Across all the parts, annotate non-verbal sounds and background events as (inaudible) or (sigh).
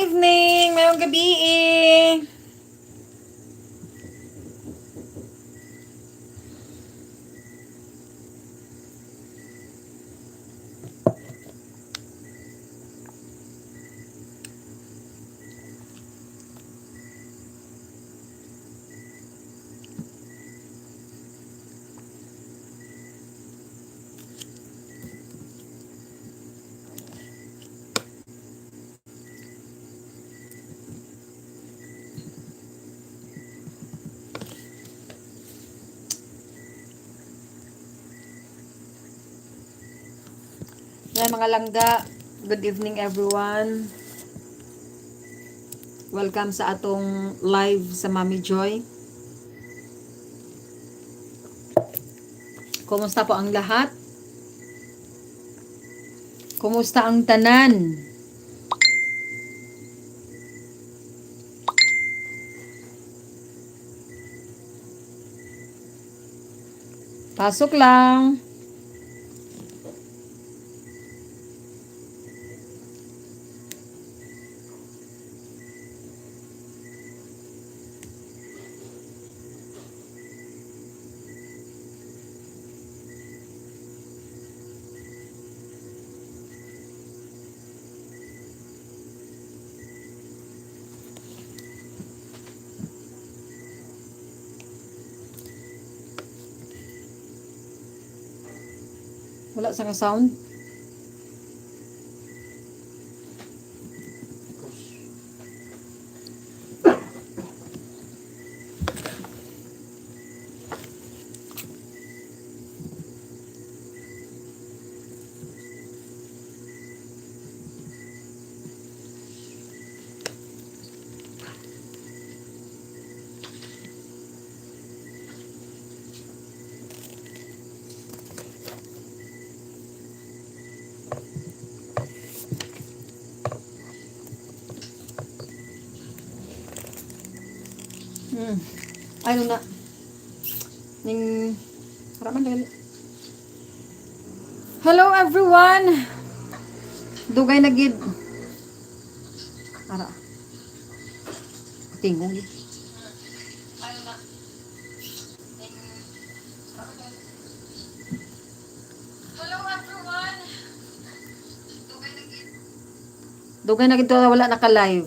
evening! Mayong gabi mga langga. Good evening everyone. Welcome sa atong live sa Mami Joy. Kumusta po ang lahat? Kumusta ang tanan? Pasok lang. Wala sa sound. Hmm. Ano na? Ning... Harapan lang. Hello everyone! Dugay na gid. Ara. Hello everyone! Dugay na gid wala naka-live.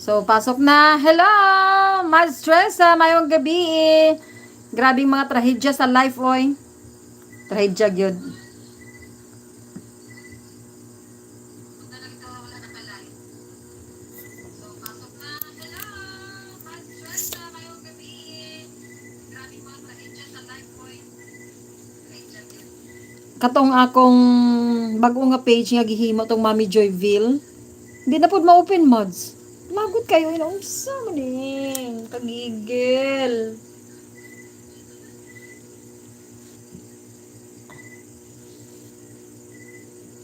So, pasok na. Hello! Mad stress ah, mayong gabi eh. Grabing mga trahedya sa life, oy. Trahedya gyud. Katong akong bago nga page nga gihimo tong Mami Joyville. Hindi na pud ma-open mods. Lagot kayo, inaunsa mo ning kagigil.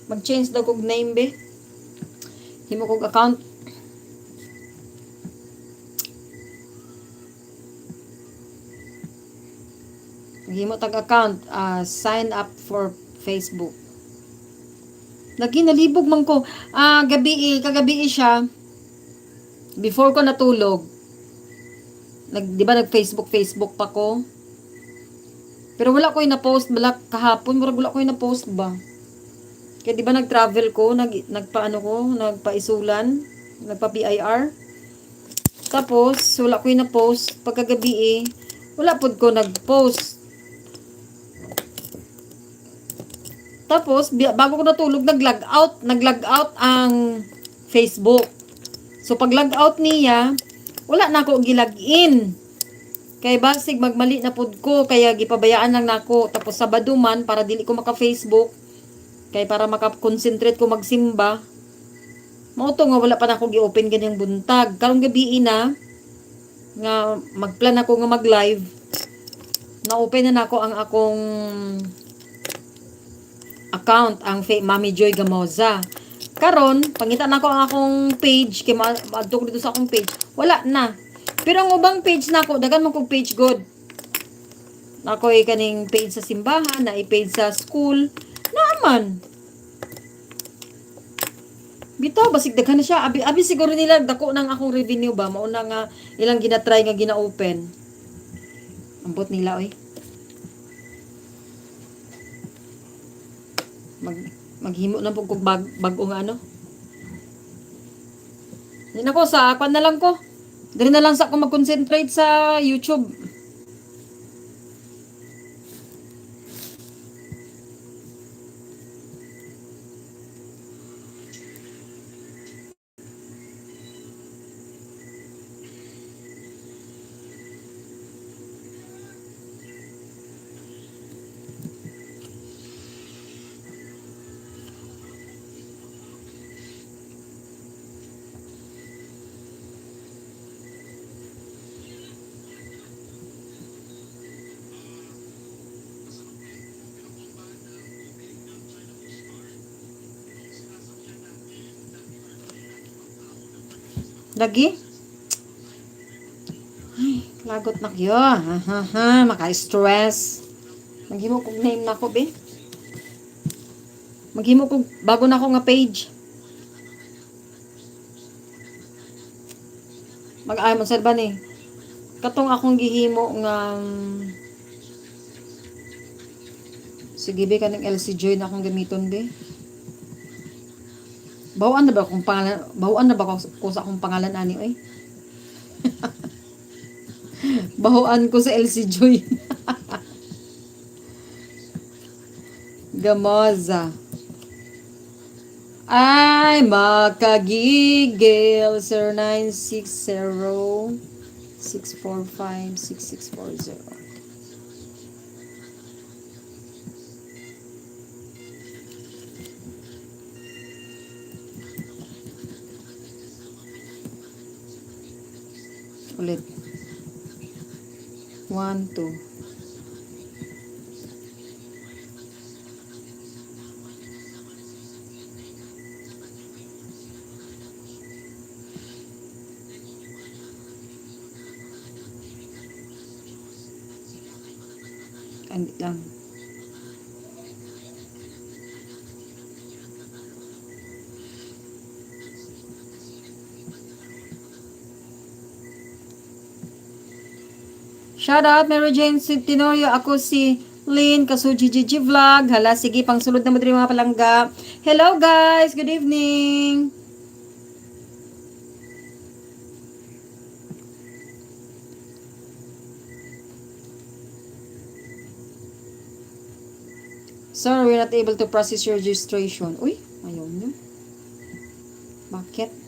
Mag-change daw kog name be. Himo kog account. Himo tag account, ah, sign up for Facebook. Lagi nalibog man ko. Ah, gabi eh, kagabi eh siya before ko natulog, nag, di ba nag-Facebook, Facebook pa ko? Pero wala ko yung na-post, bala kahapon, murag wala ko yung na-post ba? Kaya di ba nag-travel ko, nag, nagpaano ko, nagpaisulan, nagpa-PIR. Tapos, wala ko yung na-post, pagkagabi eh, wala pod ko nag-post. Tapos, bago ko natulog, nag-log out, nag-log out ang Facebook. So pag log out niya, wala na ako gilag-in. Kay basig magmali na pud ko kaya gipabayaan lang nako tapos Sabado man para dili ko maka-Facebook kay para maka-concentrate ko magsimba. Mao to nga wala pa na ako gi-open ganyang buntag. Karong gabi na nga magplan ako nga mag-live. Na-open na nako ang akong account ang Mami Joy Gamoza. Karon, pangita na ko ang akong page, kay maadto dito sa akong page. Wala na. Pero ang ubang page na ako, dagan man kong page good. Ako ay kaning page sa simbahan, na page sa school. Naaman. Bitaw, basig daghan na siya. Abi, abi siguro nila dako nang akong revenue ba. Mauna nga ilang ginatry nga gina-open. Ambot nila, oy. Mag, maghimo na po kog bag, bago nga ano. Yan ako, sa kwan na lang ko. Dali na lang sa ako mag-concentrate sa YouTube. Lagi? Ay, lagot na kyo. Ha, ha, ha. Maka-stress. Maghimo kog name na ko, be. Maghimo kog bago na ko nga page. Mag-ay mo ba ni? Katong akong gihimo nga um, Sige be kaning LC Joy na akong gamiton be. Bawaan na ba akong pangalan? Bawaan na ba ko, ko sa akong pangalan ani oy? (laughs) Bahuan ko sa LC Joy. (laughs) Gamoza. Ay, makagigil. 0960 645 6640. Ulit. One, two. Andi lang. Shout out, Mary Jane Tenorio. Ako si Lynn Kasuji Gigi Vlog. Hala, sige, pang sulod na mo din mga palangga. Hello guys, good evening. Sorry, we're not able to process your registration. Uy, ayaw nyo. Bakit?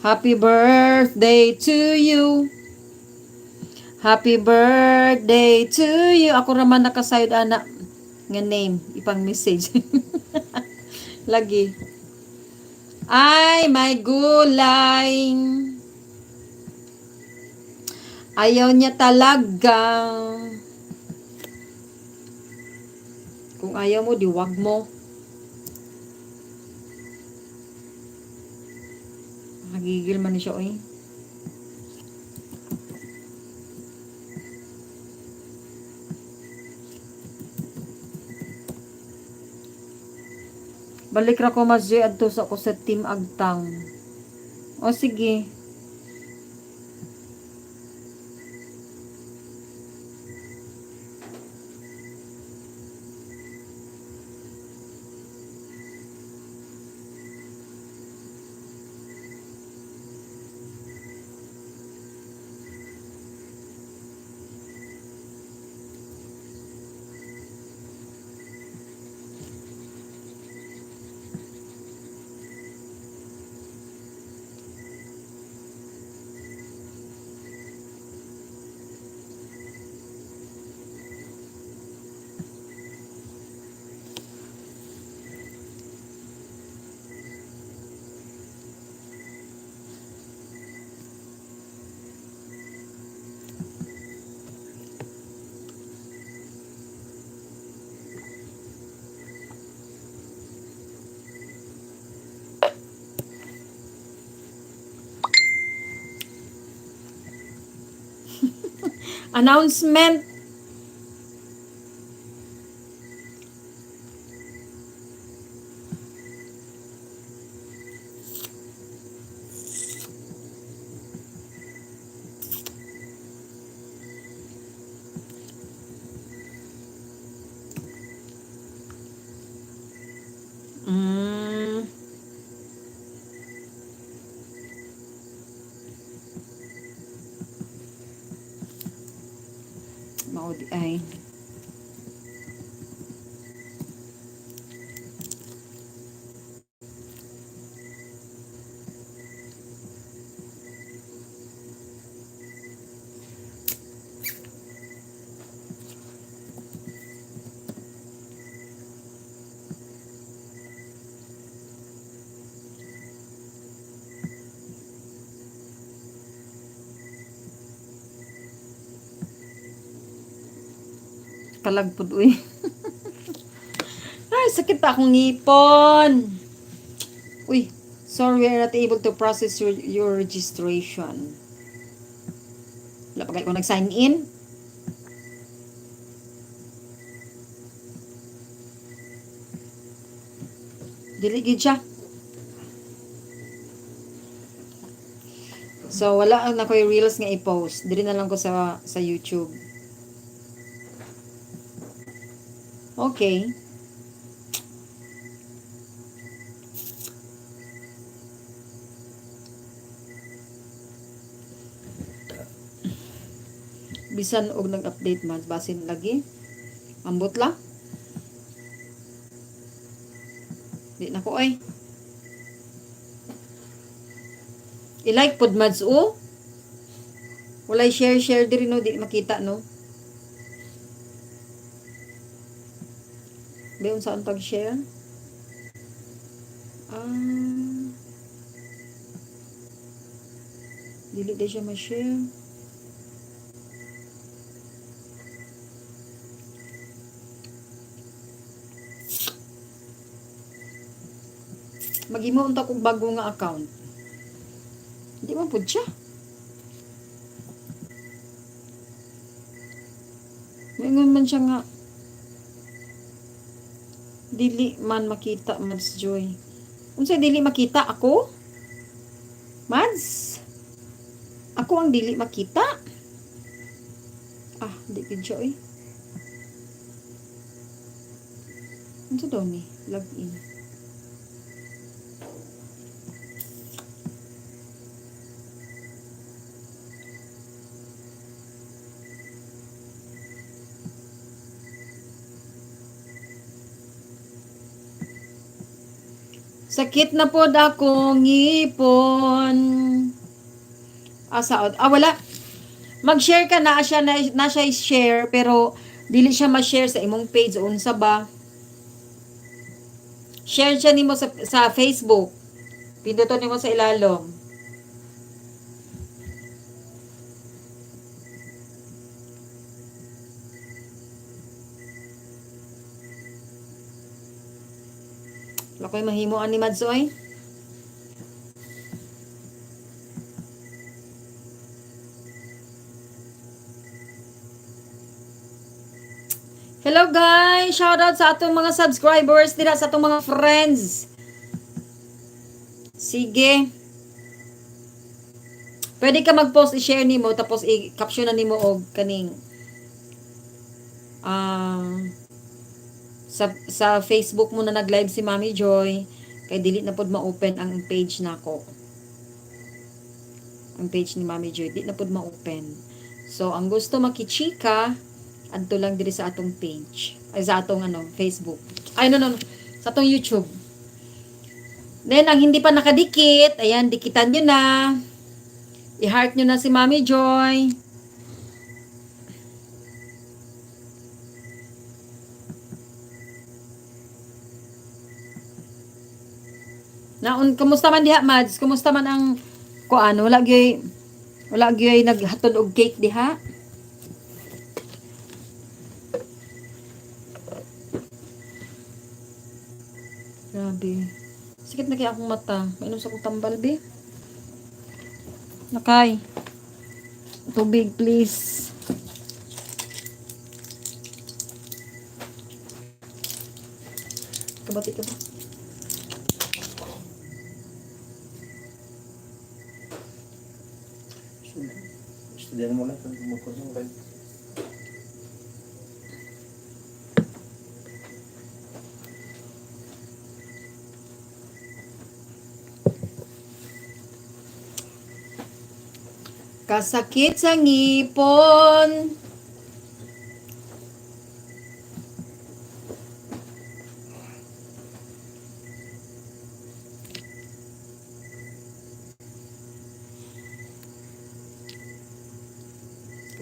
Happy birthday to you. Happy birthday to you. Ako raman nakasayod anak nga name, ipang message. (laughs) Lagi. Ay, may gulay. Ayaw niya talaga. Kung ayaw mo, di wag mo. Nakagigil man siya, oy. Balik ra ko mas Joy adto sa ko sa team Agtang. O sige. (laughs) Announcement. mao di ay. Kalagpod uy. (laughs) Ay, sakit pa akong ngipon. Uy, sorry we are not able to process your, your registration. Wala pa kayo kung nag-sign in? Dili gid siya. So, wala na ko yung reels nga i-post. Dili na lang ko sa sa YouTube. Okay. Bisan og nag-update man basin lagi. Ambot la. Di na ko ay. I-like pod mads o. Walay share share diri no di makita no. Bayon saan pag-share? Ah. Dili di siya ma-share. Maghimo unta kog bago nga account. Hindi man pud siya. Mingon man siya nga dili man makita Mads Joy. Unsa dili makita ako? Mads? Ako ang dili makita? Ah, di gid eh. Unsa daw ni? Log in. Sakit na pod ako ngipon. Asa ah, wala. Mag-share ka na siya na, na siya share pero dili siya ma-share sa imong page unsa ba? Share siya nimo sa sa Facebook. Pinduton nimo sa ilalom. Lakoy mahimo ani Madsoy. Hello guys! Shout out sa atong mga subscribers dira sa atong mga friends. Sige. Pwede ka mag-post i-share nimo tapos i-caption na nimo og kaning um, sa sa Facebook mo na nag-live si Mami Joy kay dili na pod ma-open ang page nako. Ang page ni Mami Joy di na pod ma-open. So ang gusto makichika adto lang diri sa atong page ay sa atong ano Facebook. Ay no no, no sa atong YouTube. Then ang hindi pa nakadikit, ayan dikitan niyo na. I-heart niyo na si Mami Joy. Naon, kumusta man diha, Mads? Kumusta man ang kuan? Wala gyud wala gyud naghatod og cake diha? Grabe. Sikit na kaya akong mata. Mainom sa akong tambal, be. Nakay. Tubig, please. Kabati ka ba? Estudian mo lang kung bumukod ng live. Kasakit sa ngipon.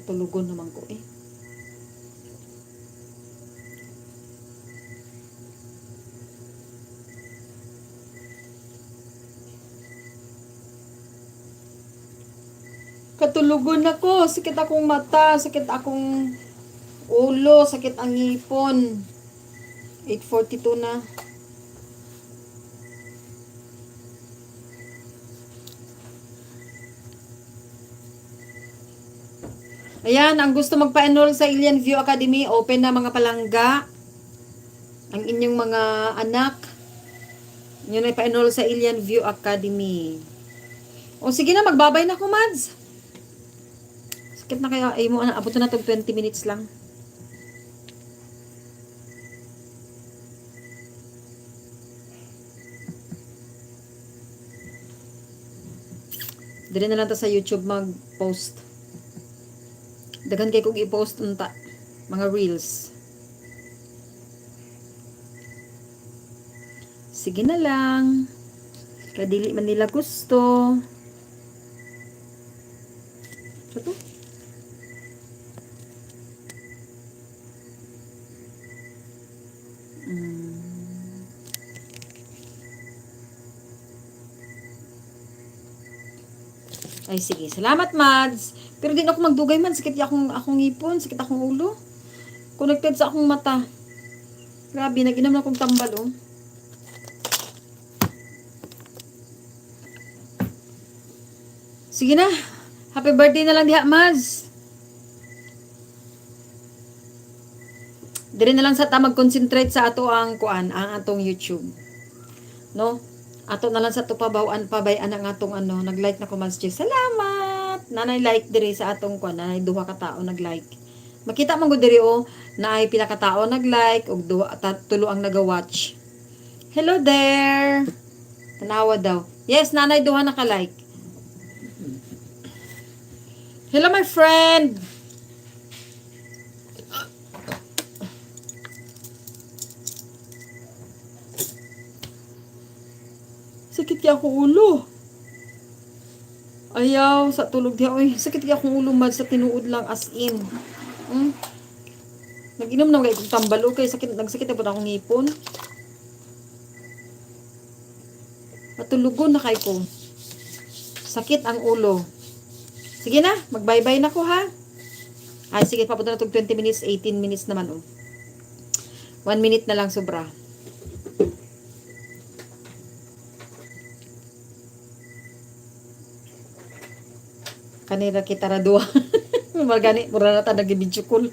Tulugon naman ko eh. Katulugon ako. Sakit akong mata. Sakit akong ulo. Sakit ang ngipon. 8.42 na. Ayan, ang gusto magpa-enroll sa Alien View Academy, open na mga palangga. Ang inyong mga anak. Yun ay pa-enroll sa Alien View Academy. O sige na, magbabay na ako, Mads. Sakit na kaya, ay mo, ano, abot na itong 20 minutes lang. Dili na lang ta sa YouTube mag-post. Daghan kay kog i-post unta mga reels. Sige na lang. Kadili man nila gusto. Ay, sige. Salamat, Mads. Pero din ako magdugay man. Sakit akong, akong ngipon. Sakit akong ulo. Connected sa akong mata. Grabe, nag-inom na akong tambal, oh. Sige na. Happy birthday na lang diha, Mads. Dire na lang sa ta mag-concentrate sa ato ang kuan, ang atong YouTube. No? Ato na lang sa to pabawaan pabayan ang atong ano, nag-like na ko Mads Jess. Salamat. Nanay like dire sa atong kuan, nanay duha ka tao nag-like. Makita man gud diri oh, na ay pila ka tao nag-like ug duha tulo ang naga-watch. Hello there. Tanawa daw. Yes, nanay duha naka-like. Hello my friend. Kaya akong ulo. Ayaw, sa tulog diya. Uy, sakit kaya akong ulo, mad sa tinuod lang as in. Hmm? Nag-inom na kay tambal o kay sakit, nagsakit na po akong ngipon. Matulugon na kay ko. Sakit ang ulo. Sige na, mag-bye-bye na ko ha. Ay, sige, papunta na itong 20 minutes, 18 minutes naman oh. 1 minute na lang sobra. Kanira kita ra duwa. (laughs) Magani mura na ta nag-video call. (laughs)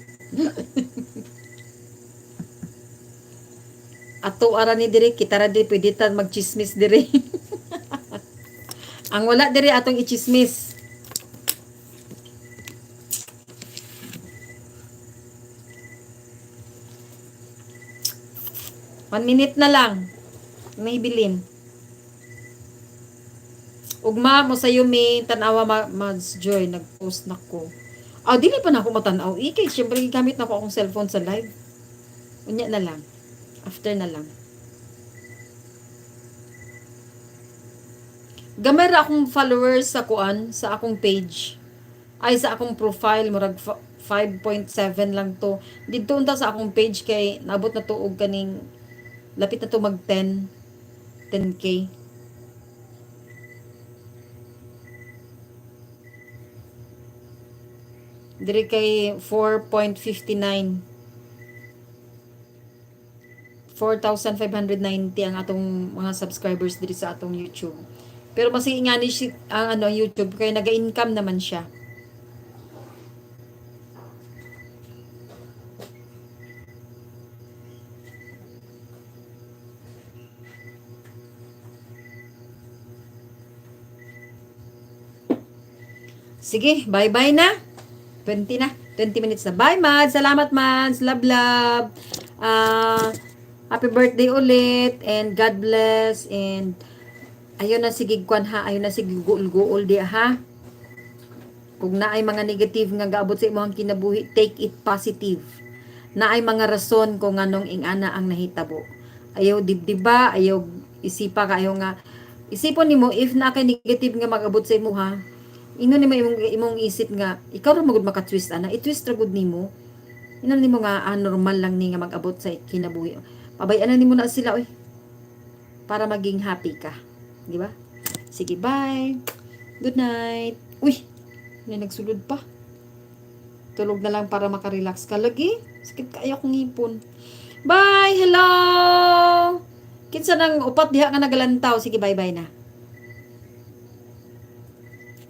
Ato ara ni diri kita ra di pwede ta magchismis diri. (laughs) Ang wala diri atong ichismis. One minute na lang. May bilin. Ugma mo sa Yumi, tanawa ma Mads Joy, nag-post na. Ah, dili pa na ako matanaw. Ikay, syempre gamit na ko akong cellphone sa live. Unya na lang. After na lang. Gamay ra akong followers sa kuan, sa akong page. Ay, sa akong profile, murag fa- 5.7 lang to. Dito unta sa akong page kay nabot na tuog kaning lapit na to mag 10 10k. Diri kay 4.59. 4,590 ang atong mga subscribers diri sa atong YouTube. Pero mas nga ni si- ang ano YouTube kay naga-income naman siya. Sige, bye-bye na. 20 na. 20 minutes na. Bye, Mads. Salamat, Mads. Love, love. Ah, happy birthday ulit. And God bless. And ayun na sige kwan ha. Ayun na sige guol-guol di ha. Kung naay mga negative nga gaabot sa imong kinabuhi, take it positive. Naay mga rason kung anong ingana ang nahitabo. Ayaw dibdiba, ayaw isipa ka, ayaw nga isipon nimo if na kay negative nga magabot sa imo ha Ingon nimo imong imong isip nga ikaw ra magud maka-twist ana, i-twist ra gud nimo. Ingon nimo nga ah, normal lang ni nga mag-abot sa kinabuhi. Pabayaan na nimo na sila oy. Para maging happy ka. Di ba? Sige, bye. Good night. Uy, may nagsulod pa. Tulog na lang para makarelax ka lagi. Sakit kaya kong ngipon. Bye! Hello! Kinsa nang upat diha nga nagalantaw. Sige, bye-bye na.